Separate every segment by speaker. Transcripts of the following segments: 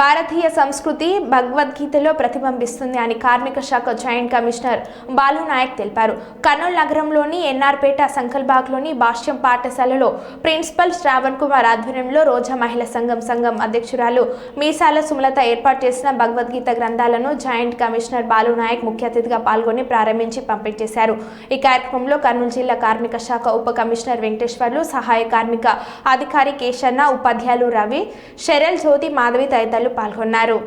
Speaker 1: భారతీయ సంస్కృతి భగవద్గీతలో ప్రతిబింబిస్తుంది అని కార్మిక శాఖ జాయింట్ కమిషనర్ బాలు నాయక్ తెలిపారు. కర్నూలు నగరంలోని ఎన్ఆర్పేట సంకల్బాగ్లోని భాష్యం పాఠశాలలో ప్రిన్సిపల్ శ్రావణ్ కుమార్ ఆధ్వర్యంలో రోజా మహిళా సంఘం సంఘం అధ్యక్షురాలు మీసాల సుమలత ఏర్పాటు చేసిన భగవద్గీత గ్రంథాలను జాయింట్ కమిషనర్ బాలు నాయక్ ముఖ్య అతిథిగా పాల్గొని ప్రారంభించి పంపిణీ చేశారు. ఈ కార్యక్రమంలో కర్నూలు జిల్లా కార్మిక శాఖ ఉప కమిషనర్ వెంకటేశ్వర్లు సహాయ కార్మిక అధికారి కేశన్న ఉపాధ్యాయులు రవి షెరల్ జ్యోతి మాధవి తదితరులు పాల్గొన్నారు.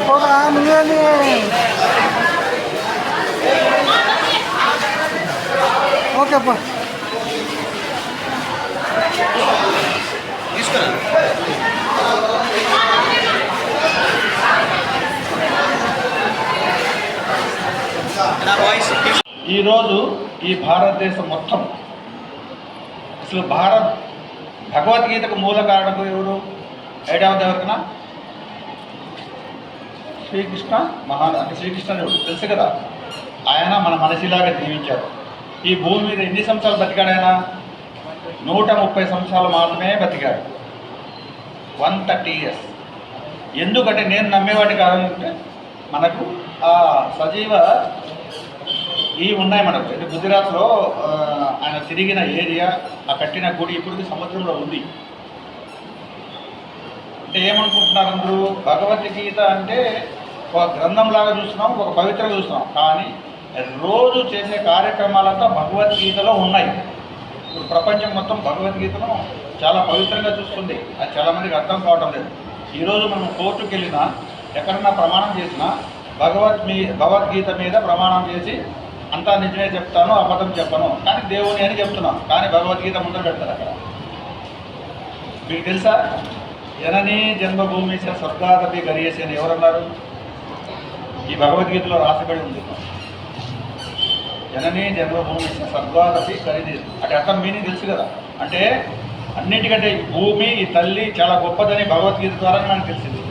Speaker 2: పోరా నువ్వేంది ఓకే పో
Speaker 3: ఈరోజు ఈ భారతదేశం మొత్తం అసలు భారత్ భగవద్గీతకు మూల కారణకు ఎవరు ఏడవది ఎవరికైనా శ్రీకృష్ణ మహా అంటే శ్రీకృష్ణుడు తెలుసు కదా? ఆయన మన మనిషిలాగా జీవించారు ఈ భూమి మీద ఎన్ని సంవత్సరాలు బతికాడు ఆయన? నూట ముప్పై సంవత్సరాలు మాత్రమే బతికాడు. వన్ థర్టీ ఇయర్స్ ఎందుకంటే నేను నమ్మేవాటి కాదంటే మనకు ఆ సజీవ ఇవి ఉన్నాయి మనకు. అంటే గుజరాత్లో ఆయన తిరిగిన ఏరియా ఆ కట్టిన గుడి ఇప్పటికీ సముద్రంలో ఉంది. అంటే ఏమనుకుంటున్నారు అందరూ? భగవద్గీత అంటే ఒక గ్రంథంలాగా చూస్తున్నాం ఒక పవిత్రంగా చూస్తున్నాం. కానీ రోజు చేసే కార్యక్రమాలంతా భగవద్గీతలో ఉన్నాయి. ఇప్పుడు ప్రపంచం మొత్తం భగవద్గీతను చాలా పవిత్రంగా చూస్తుంది. అది చాలామందికి అర్థం కావటం లేదు. ఈరోజు మనం కోర్టుకు వెళ్ళినా ఎక్కడన్నా ప్రమాణం చేసినా భగవద్ మీ భగవద్గీత మీద ప్రమాణం చేసి అంతా నిజమే చెప్తాను అబద్ధం చెప్పను. కానీ దేవుని అని చెప్తున్నాం. కానీ భగవద్గీత ముందర పెడతారు అక్కడ. మీకు తెలుసా? జననీ జన్మభూమి స్వర్గాదపి గరియేసి అని ఎవరన్నారు? ఈ భగవద్గీతలో రాసిబడి ఉంది. జననీ జన్మభూమి స స్వర్గాదపి ఖరీదు. అంటే అర్థం మీనింగ్ తెలుసు కదా. అంటే అన్నిటికంటే ఈ భూమి ఈ తల్లి చాలా గొప్పదని భగవద్గీత ద్వారా మనకు తెలిసింది.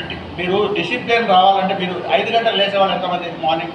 Speaker 3: అంటే మీరు డిసిప్లిన్ రావాలంటే మీరు ఐదు గంటలు లేచేవాళ్ళు ఎంతమంది? మార్నింగ్.